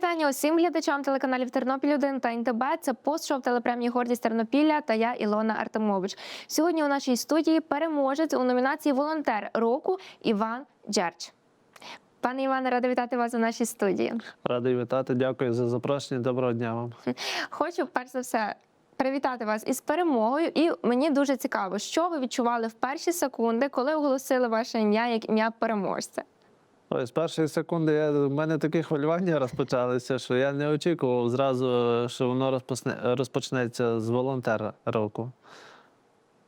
вітання усім глядачам телеканалів Тернопіль 1 та НТБ. Це постшоу телепремії Гордість Тернопілля та я Ілона Артемович. Сьогодні у нашій студії переможець у номінації Волонтер року Іван Джерч. Пане Іване, рада вітати вас у нашій студії. Радий вітати, дякую за запрошення. Доброго дня вам. Хочу перш за все привітати вас із перемогою. І мені дуже цікаво, що ви відчували в перші секунди, коли оголосили ваше ім'я як ім'я переможця. Ой, з першої секунди я, в мене такі хвилювання розпочалися, що я не очікував зразу, що воно розпочне, розпочнеться з волонтера року.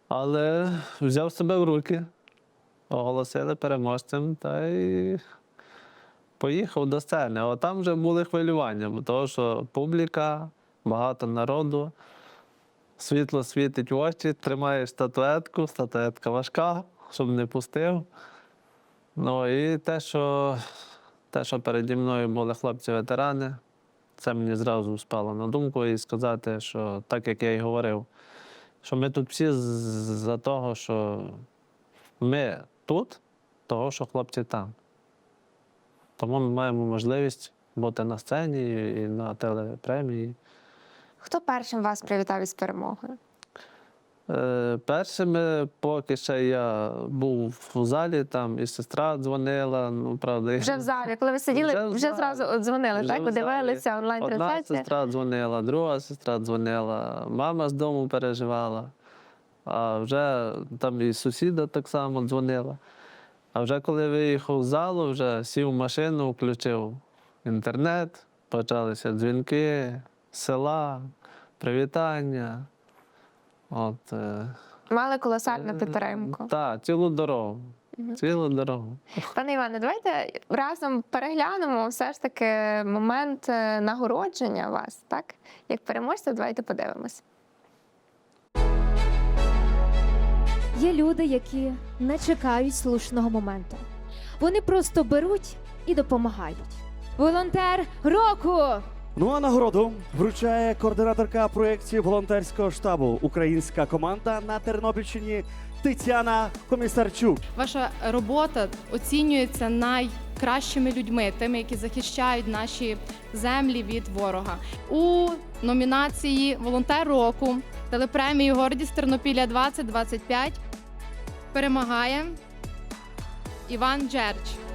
Але взяв себе в руки, оголосили переможцем та й поїхав до сцени. А там вже були хвилювання, того, що публіка, багато народу, світло світить в очі, тримаєш статуетку, статуетка важка, щоб не пустив. Ну і те, що, те, що переді мною були хлопці-ветерани, це мені зразу спало на думку і сказати, що так як я й говорив, що ми тут всі за того, що ми тут, того, що хлопці там. Тому ми маємо можливість бути на сцені і на телепремії. Хто першим вас привітав із перемогою? Е, Першими, поки ще я був у залі, там і сестра дзвонила. Ну, правда, Вже в залі, коли ви сиділи, Вже вже, зразу дзвонили, Вже так? в дивилися онлайн Одна трансляція? сестра дзвонила, друга сестра дзвонила, мама з дому переживала. А вже там і сусіда так само дзвонила. А вже коли виїхав з залу, вже сів в машину, включив інтернет, почалися дзвінки, села, привітання. От, е, Мали колосальну підтримку. Так, цілу дорогу. Цілу дорогу. Пане Іване, давайте разом переглянемо все ж таки момент е, нагородження вас, так? Як переможця, давайте подивимось. Є люди, які не чекають слушного моменту. Вони просто беруть і допомагають. Волонтер року! Ну а нагороду вручає координаторка проєктів волонтерського штабу Українська команда на Тернопільщині Тетяна Комісарчук. Ваша робота оцінюється найкращими людьми, тими, які захищають наші землі від ворога. У номінації Волонтер року телепремії Гордість Тернопілля 2025 перемагає Іван Джерч.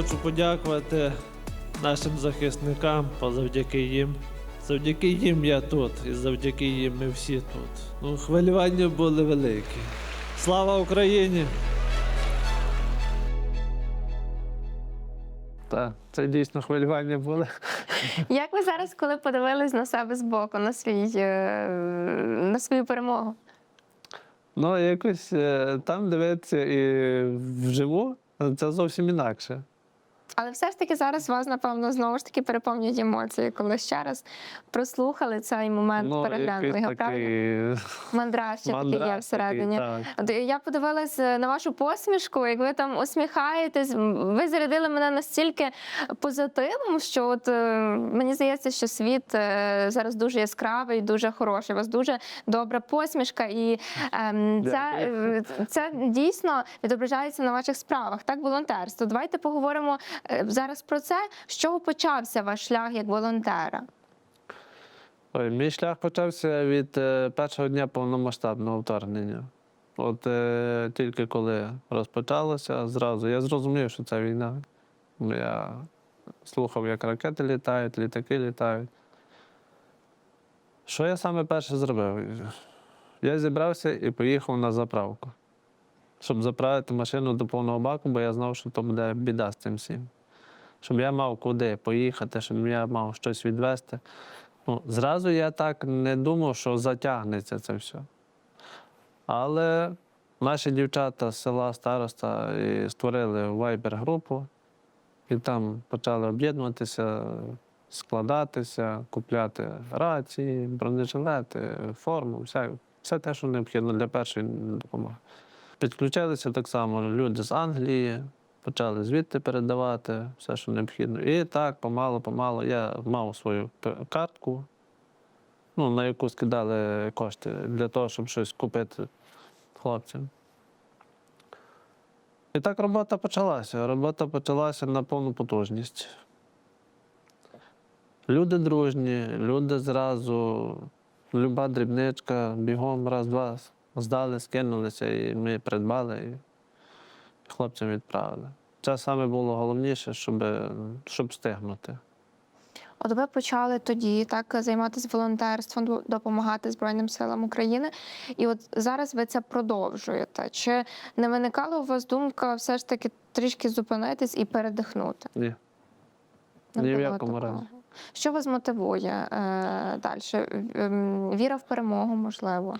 Хочу подякувати нашим захисникам, завдяки їм. Завдяки їм я тут, і завдяки їм ми всі тут. Ну, хвилювання були великі. Слава Україні! Так, це дійсно хвилювання були. Як ви зараз, коли подивились на себе збоку, на свій е, на свою перемогу? Ну, якось е, там дивитися і вживу, це зовсім інакше. Але все ж таки зараз вас, напевно, знову ж таки переповнюють емоції, коли ще раз прослухали цей момент, переглянули якийсь його, правильно? Мандраж ще такий є всередині. такий, так. Я подивилась е, на вашу посмішку, як ви там усміхаєтесь. Ви зарядили мене настільки позитивом, що от е, мені здається, що світ е, зараз дуже яскравий, дуже хороший. У вас дуже добра посмішка, і ем, це, це дійсно відображається на ваших справах. Так, волонтерство. Давайте поговоримо зараз про це. З чого почався ваш шлях як волонтера? Ой, мій шлях почався від е, першого дня повномасштабного вторгнення. От е, тільки коли розпочалося, зразу я зрозумів, що це війна. Я слухав, як ракети літають, літаки літають. Що я саме перше зробив? Я зібрався і поїхав на заправку, щоб заправити машину до повного баку, бо я знав, що то буде біда з цим всім. Щоб я мав куди поїхати, щоб я мав щось відвезти. Ну, зразу я так не думав, що затягнеться це все. Але наші дівчата з села староста і створили вайбер-групу, і там почали об'єднуватися, складатися, купляти рації, бронежилети, форму, все, все те, що необхідно для першої допомоги. Підключилися так само люди з Англії, почали звідти передавати все, що необхідно. І так, помало-помало, я мав свою картку, ну, на яку скидали кошти для того, щоб щось купити хлопцям. І так робота почалася. Робота почалася на повну потужність. Люди дружні, люди зразу, люба дрібничка, бігом раз-два здали, скинулися, і ми придбали хлопцям відправили. Це саме було головніше, щоб, щоб встигнути. От ви почали тоді так займатися волонтерством, допомагати Збройним силам України, і от зараз ви це продовжуєте. Чи не виникала у вас думка все ж таки трішки зупинитись і передихнути? Ні. Не Ні в якому разі. Що вас мотивує е, далі? Віра в перемогу, можливо.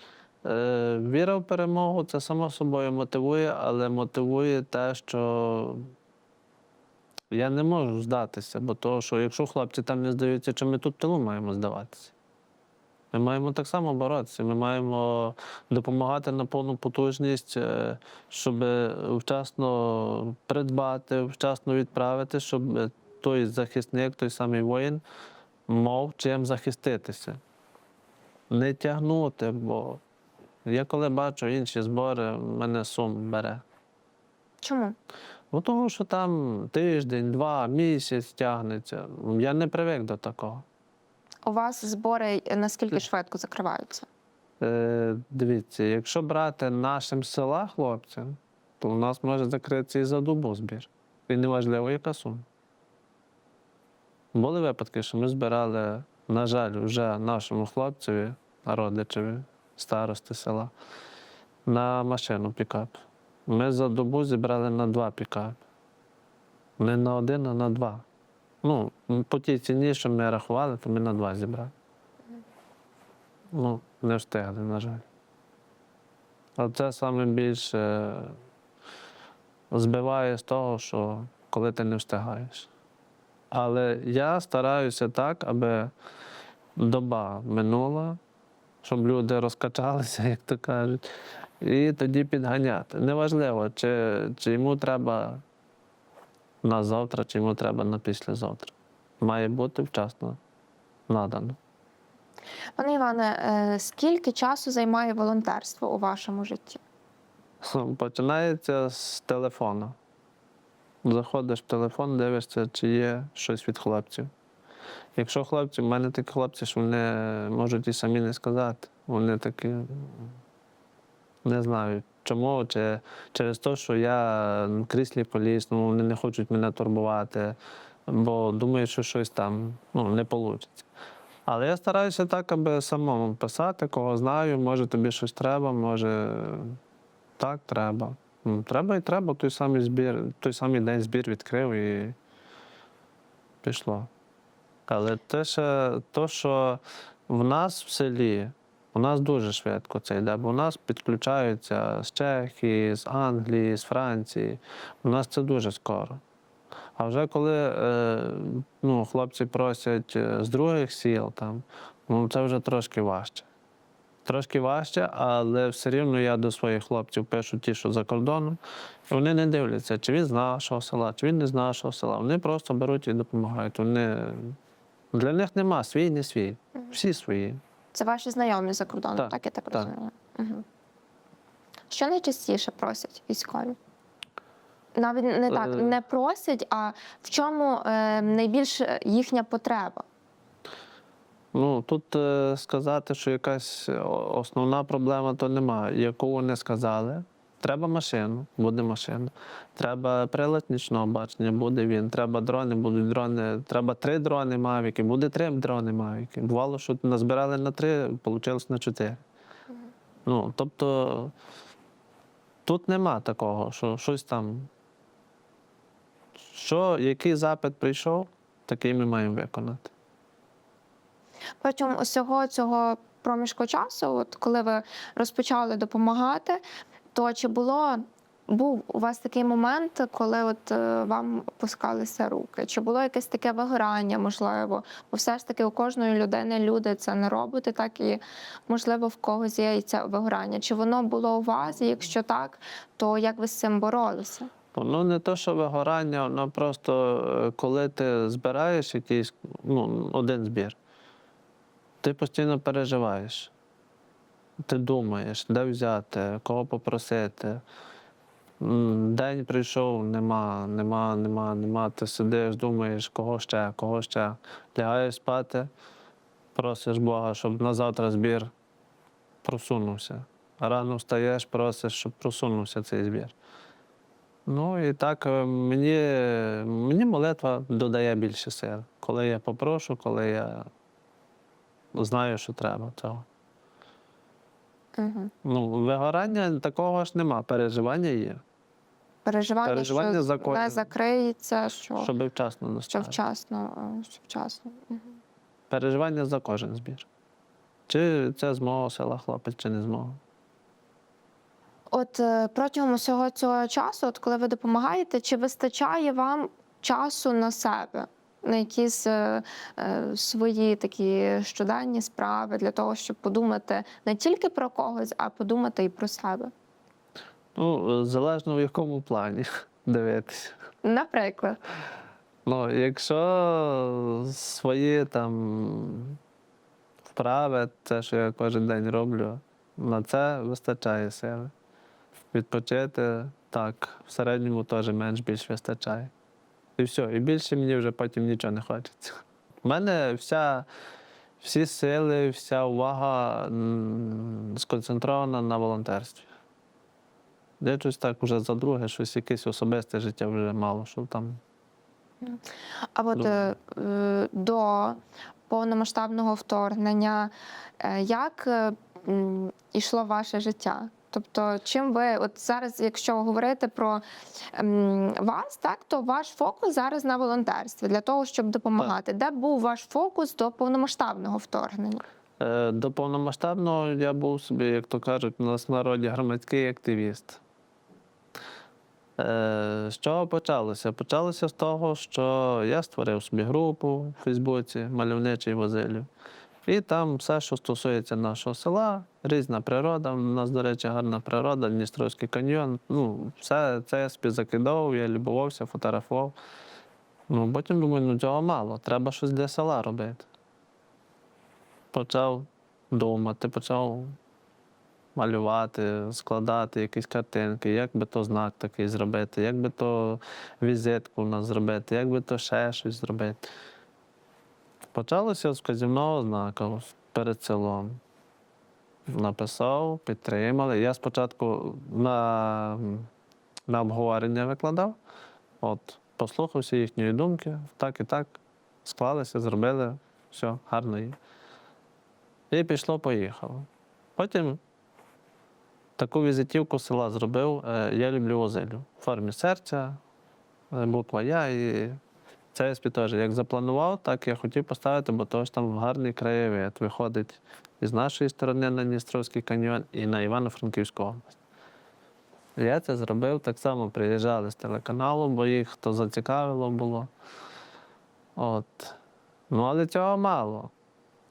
Е, віра в перемогу це само собою мотивує, але мотивує те, що я не можу здатися, бо того, що якщо хлопці там не здаються, чи ми тут в тилу маємо здаватися? Ми маємо так само боротися. Ми маємо допомагати на повну потужність, е, щоб вчасно придбати, вчасно відправити, щоб той захисник, той самий воїн мав чим захиститися. Не тягнути, бо я коли бачу інші збори, мене сум бере. Чому? Ну, тому що там тиждень, два, місяць тягнеться. Я не привик до такого. У вас збори наскільки швидко закриваються? Е, дивіться, якщо брати нашим села хлопцям, то у нас може закритися і за добу збір. І неважливо, яка сума. Були випадки, що ми збирали, на жаль, вже нашому хлопцеві, родичеві, старости села, на машину пікап. Ми за добу зібрали на два пікапи. Не на один, а на два. Ну, по тій ціні, що ми рахували, то ми на два зібрали. Ну, не встигли, на жаль. А це саме більше збиває з того, що коли ти не встигаєш. Але я стараюся так, аби доба минула, щоб люди розкачалися, як то кажуть, і тоді підганяти. Неважливо, чи, чи йому треба на завтра, чи йому треба на післязавтра. Має бути вчасно надано. Пане Іване, е, скільки часу займає волонтерство у вашому житті? Починається з телефону. Заходиш в телефон, дивишся, чи є щось від хлопців. Якщо хлопці, в мене такі хлопці, що вони можуть і самі не сказати. Вони такі не знаю чому, чи через те, що я в кріслі поліз, ну вони не хочуть мене турбувати, бо думають, що щось там ну, не вийде. Але я стараюся так, аби самому писати, кого знаю, може тобі щось треба, може так, треба. Ну, Треба і треба, той самий збір, той самий день збір відкрив і пішло. Але те, ще, то, що в нас в селі, у нас дуже швидко це йде, бо у нас підключаються з Чехії, з Англії, з Франції. У нас це дуже скоро. А вже коли е, ну, хлопці просять е, з других сіл, там, ну, це вже трошки важче. Трошки важче, але все рівно я до своїх хлопців пишу ті, що за кордоном, і вони не дивляться, чи він з нашого села, чи він не з нашого села. Вони просто беруть і допомагають. Вони... Для них нема свій, не свій. Всі свої. Це ваші знайомі за кордоном, так, Так, я так, так. розумію. Угу. Що найчастіше просять військові? Навіть не так, Е. не просять, а в чому е, найбільш їхня потреба? Ну, тут е, сказати, що якась основна проблема, то немає. Яку вони сказали, треба машину, буде машина. Треба прилад нічного бачення, буде він. Треба дрони, будуть дрони. Треба три дрони Мавіки, буде три дрони Мавіки. Бувало, що назбирали на три, вийшло на чотири. Ну, тобто тут нема такого, що щось там. Що, який запит прийшов, такий ми маємо виконати. Протягом усього цього проміжку часу, от коли ви розпочали допомагати, то чи було був у вас такий момент, коли от е, вам опускалися руки? Чи було якесь таке вигорання, можливо? Бо все ж таки у кожної людини люди це не роботи, так і можливо в когось є і це вигорання. Чи воно було у вас? І якщо так, то як ви з цим боролися? Ну, не то, що вигорання, воно просто е, коли ти збираєш якийсь ну, один збір, ти постійно переживаєш. Ти думаєш, де взяти, кого попросити. День прийшов, нема, нема, нема, нема. Ти сидиш, думаєш, кого ще, кого ще. Лягаєш спати, просиш Бога, щоб на завтра збір просунувся. Рано встаєш, просиш, щоб просунувся цей збір. Ну і так е, мені, мені молитва додає більше сил. Коли я попрошу, коли я знаю, що треба цього. Угу. Ну, вигорання такого ж нема, переживання є, Переживання, Переживання що за кожним. не закриється, що, щоб вчасно що вчасно. е, Що вчасно. Мгм. Переживання за кожен збір. Чи це з мого села хлопець, чи не з мого. От е, протягом усього цього часу, от коли ви допомагаєте, чи вистачає вам часу на себе, на якісь е, е, свої такі щоденні справи для того, щоб подумати не тільки про когось, а подумати і про себе? Ну, залежно в якому плані дивитися. Наприклад, Ну, якщо свої там вправи, те, що я кожен день роблю, на це вистачає сили. Відпочити так, в середньому теж менш-більш вистачає. І все, і більше мені вже потім нічого не хочеться. У мене вся, всі сили, вся увага сконцентрована на волонтерстві. Я щось так вже за друге, щось якесь особисте життя вже мало, що там а от е, е, до повномасштабного вторгнення, е, як е, м, ваше життя? Тобто, чим ви от зараз, якщо говорити про ем, вас, так то ваш фокус зараз на волонтерстві для того, щоб допомагати. Де був ваш фокус до повномасштабного вторгнення? Е, До повномасштабного я був собі, як то кажуть, у нас в народі громадський активіст. Е, З чого почалося? Почалося з того, що я створив собі групу в Фейсбуці Мальовничий Возилів. І там все, що стосується нашого села, різна природа. У нас, до речі, гарна природа, Дністровський каньйон. Ну, все це я собі я любувався, фотографував. Ну, потім думаю, ну цього мало, треба щось для села робити почав думати, почав малювати, складати якісь картинки, як би то знак такий зробити, як би то візитку у нас зробити, як би то ще щось зробити. Почалося з вказівного знака перед селом. Написав, підтримали. Я спочатку на, на обговорення викладав, от, послухався їхньої думки, так і так, склалися, зробили, все, гарно. І пішло, поїхало. Потім таку візитівку села зробив е, Я люблю Озелю в формі серця, е, буква Я і це я теж як запланував, так я хотів поставити, бо ж там гарний краєвид виходить із нашої сторони на Дністровський каньйон і на Івано-Франківську область. Я це зробив, так само приїжджали з телеканалу, бо їх то зацікавило було. От. Ну, але цього мало.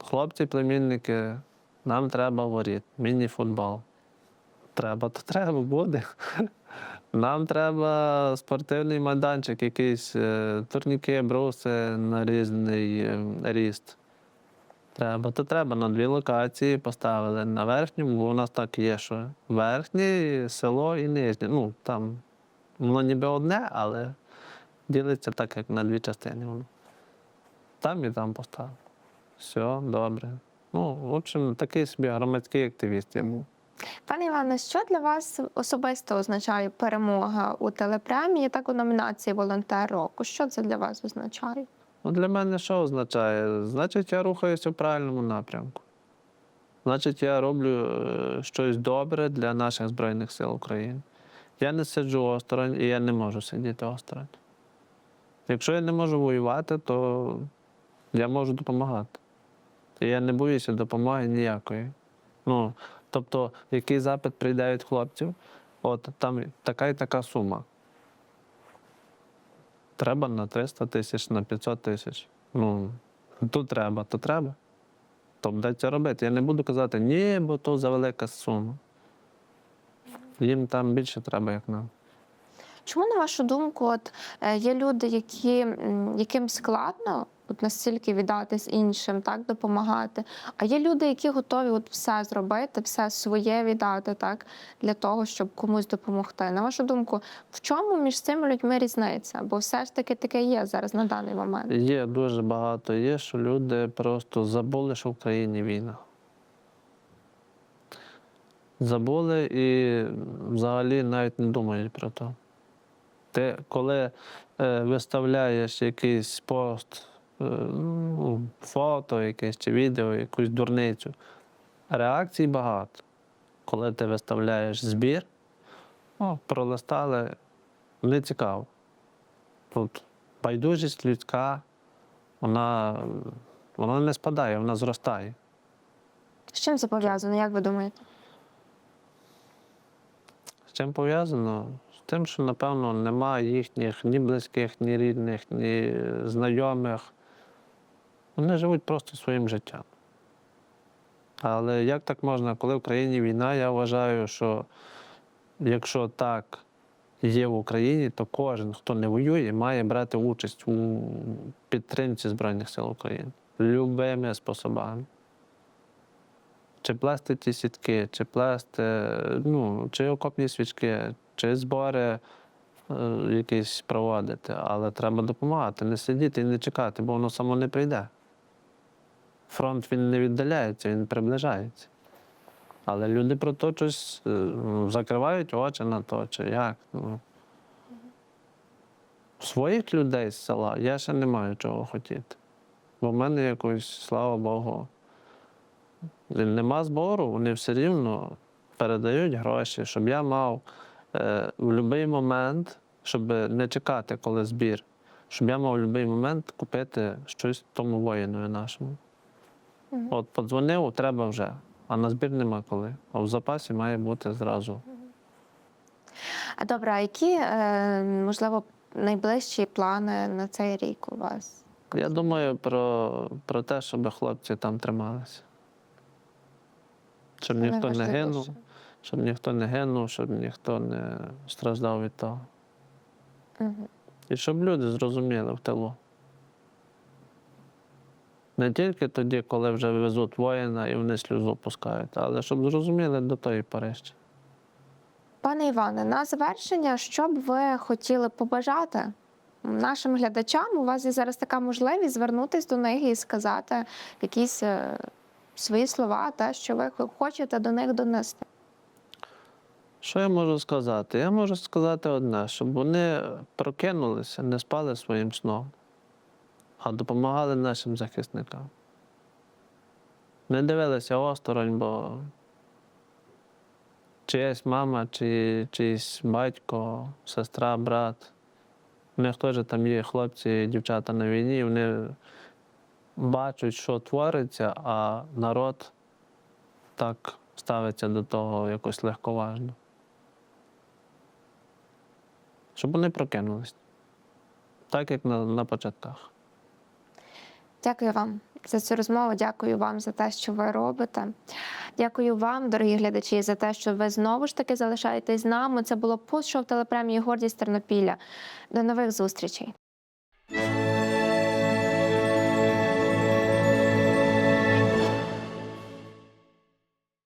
Хлопці, племінники, нам треба воріт, міні-футбол. Треба, то треба буде. Нам треба спортивний майданчик, якийсь е, турніки, бруси на різний е, ріст. Треба, то треба. На дві локації поставили. На верхньому, бо у нас так є, що верхнє село і нижнє. Ну, там воно ніби одне, але ділиться так, як на дві частини. Там і там поставили. Все, добре. Ну, в общем, такий собі громадський активіст я був. Пане Іване, що для вас особисто означає перемога у телепремії, так у номінації Волонтер року? Що це для вас означає? Ну, для мене що означає? Значить, я рухаюся в правильному напрямку. Значить, я роблю е, щось добре для наших Збройних сил України. Я не сиджу осторонь і я не можу сидіти осторонь. Якщо я не можу воювати, то я можу допомагати. І я не боюся допомоги ніякої. Ну, тобто, який запит прийде від хлопців, от там така і така сума. Треба на 300 тисяч, на 500 тисяч. Ну, тут треба, то треба. То це робити. Я не буду казати, ні, бо то за велика сума. Їм там більше треба, як нам. Чому, на вашу думку, от е, є люди, які, яким складно от настільки віддатись іншим, так допомагати. А є люди, які готові от все зробити, все своє віддати, так для того, щоб комусь допомогти. На вашу думку, в чому між цими людьми різниця? Бо все ж таки таке є зараз на даний момент. Є дуже багато. Є, що люди просто забули, що в країні війна. Забули і взагалі навіть не думають про це. Ти коли е, виставляєш якийсь пост, ну, фото, якесь чи відео, якусь дурницю, реакцій багато. Коли ти виставляєш збір, о, пролистали, не цікаво. Тут байдужість людська, вона, вона не спадає, вона зростає. З чим це пов'язано? Як ви думаєте? З чим пов'язано? З тим, що, напевно, немає їхніх ні близьких, ні рідних, ні знайомих. Вони живуть просто своїм життям. Але як так можна, коли в країні війна, я вважаю, що якщо так є в Україні, то кожен, хто не воює, має брати участь у підтримці Збройних сил України любими способами. Чи плести ті сітки, чи плести, ну, чи окопні свічки, чи збори е, якісь проводити. Але треба допомагати, не сидіти і не чекати, бо воно само не прийде. Фронт він не віддаляється, він приближається. Але люди про то щось е, закривають очі на то, чи як. Ну. Своїх людей з села я ще не маю чого хотіти. Будь в мене якось, слава Богу, нема збору, вони все рівно передають гроші, щоб я мав е, в будь-який момент, щоб не чекати, коли збір, щоб я мав в будь-який момент купити щось тому воїнові нашому. От подзвонив, треба вже, а на збір нема коли. А в запасі має бути зразу. А добре, а які, е, можливо, найближчі плани на цей рік у вас? Я думаю про, про те, щоб хлопці там трималися. Щоб ніхто не найважливіше. гинув, щоб ніхто не гинув, щоб ніхто не страждав від того. Мгм. І щоб люди зрозуміли в тилу. Не тільки тоді, коли вже везуть воїна і вони сльозу пускають, але щоб зрозуміли до тої пори ще. Пане Іване, на завершення, що б ви хотіли побажати нашим глядачам? У вас є зараз така можливість звернутися до них і сказати якісь е, свої слова, те, що ви хочете до них донести. Що я можу сказати? Я можу сказати одне, щоб вони прокинулися, не спали своїм сном, а допомагали нашим захисникам. Не дивилися осторонь, бо чиясь мама, чи чийсь батько, сестра, брат. У них теж там є хлопці і дівчата на війні, вони бачать, що твориться, а народ так ставиться до того якось легковажно. Щоб вони прокинулись. Так, як на, на початках. Дякую вам за цю розмову. Дякую вам за те, що ви робите. Дякую вам, дорогі глядачі, за те, що ви знову ж таки залишаєтесь з нами. Це було пост-шоу телепремії Гордість Тернопілля. До нових зустрічей.